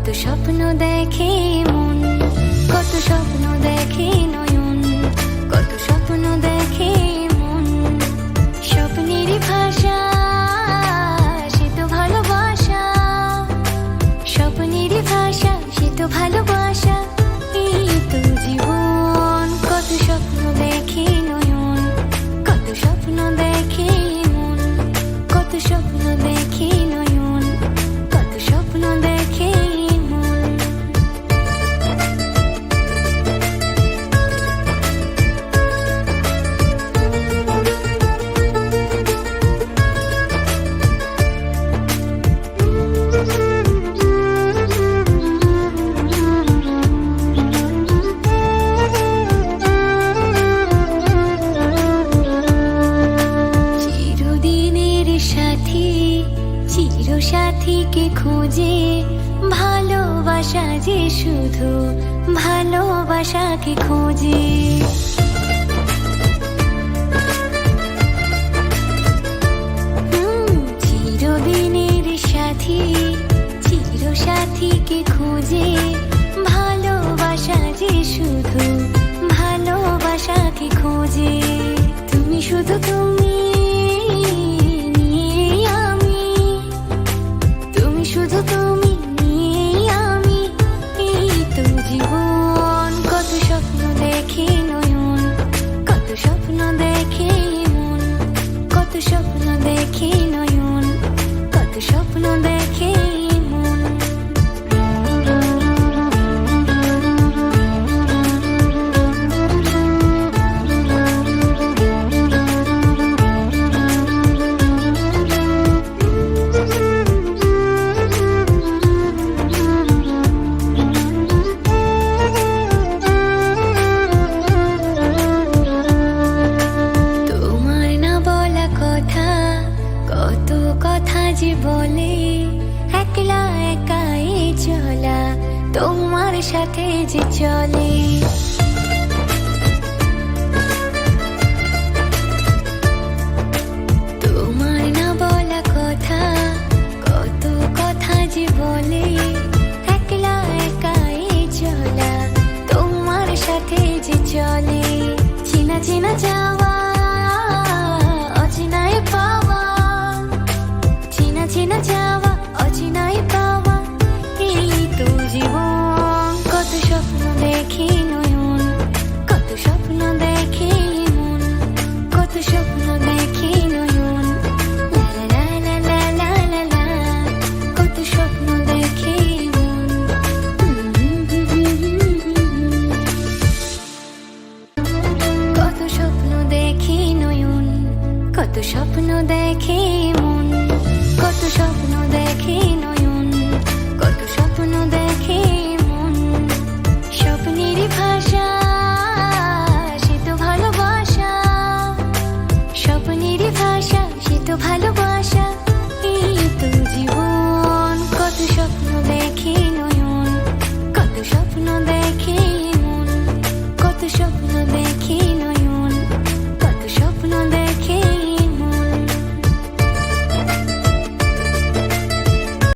কত স্বপ্ন দেখে মন কত স্বপ্ন দেখে কে খুঁজে ভালোবাসা যে শুধু চিরদিনের সাথী চির সাথীকে খোঁজে ভালোবাসা যে শুধু ভালোবাসাকে খোঁজে। তুমি শুধু তুমি तुम আজ বলে একলা একাই চলা, তোমার সাথে যে চলে। না বলা কথা, কত কথা চলা, তোমার সাথে যে চলে। চিনা, চেনা যাওয়া কত স্বপ্ন দেখে মন, কত স্বপ্ন দেখে নয়ন, কত স্বপ্ন দেখে মন। স্বপ্নের ভাষা, সে তো ভালোবাসা। স্বপ্নের ভাষা, সে তো ভালোবাসা। এই তো জীবন, কত স্বপ্ন দেখে নয়ন, কত স্বপ্ন দেখে